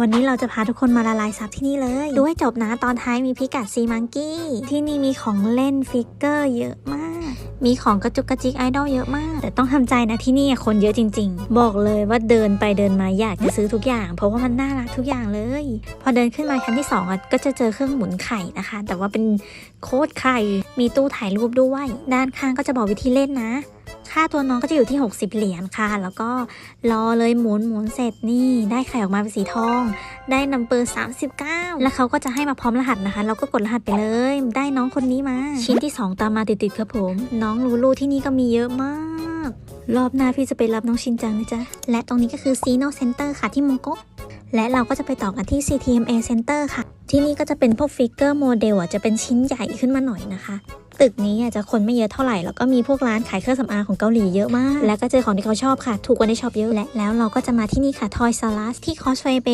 วันนี้เราจะพาทุกคนมาละลายซับที่นี่เลย ดูให้จบนะตอนท้ายมีพิกัดซีมังกี้ที่นี่มีของเล่นฟิกเกอร์เยอะมาก มีของกระจุกกระจิกไอดอลเยอะมาก แต่ต้องทำใจนะที่นี่คนเยอะจริง ๆ บอกเลยว่าเดินไปเดินมาอยากจะซื้อทุกอย่าง เพราะว่ามันน่ารักทุกอย่างเลย พอเดินขึ้นมาชั้นที่สองอะก็จะเจอเครื่องหมุนไข่นะคะ แต่ว่าเป็นโคตรไข่มีตู้ถ่ายรูปด้วย ด้านข้างก็จะบอกวิธีเล่นนะ ค่าตัวน้องก็จะอยู่ที่ 60 เหรียญค่ะ แล้วก็รอเลยหมุนหมุนเสร็จนี่ได้ไข่ออกมาเป็นสีทอง ได้นัมเบอร์39 แล้วเขาก็จะให้มาพร้อมรหัสนะคะ เราก็กดรหัสไปเลย ได้น้องคนนี้มา ชิ้นที่ 2 ตามมาติดๆครับผม น้องลูลูที่นี่ก็มีเยอะมากรอบหน้าพี่จะไปรับน้องชินจังนะจ๊ะ และตรงนี้ก็คือ c ีโนเซ็นเตอร์ค่ะที่มงกะและเราก็จะไปต่อกันที่ CTMA Center ค่ะ ที่นี่ก็จะเป็นพวกฟิกเกอร์โมเดลอะจะเป็นชิ้นใหญ่ขึ้นมาหน่อยนะคะ ตึกนี้จะคนไม่เยอะเท่าไหร่แล้วก็มีพวกร้านขายเครื่องสำอางของเกาหลีเยอะมาก และก็เจอของที่เขาชอบค่ะ ถูกกว่าในช็อปเยอะและแล้วเราก็จะมาที่นี่ค่ะทอยซาลัสที่คอสเฟเบ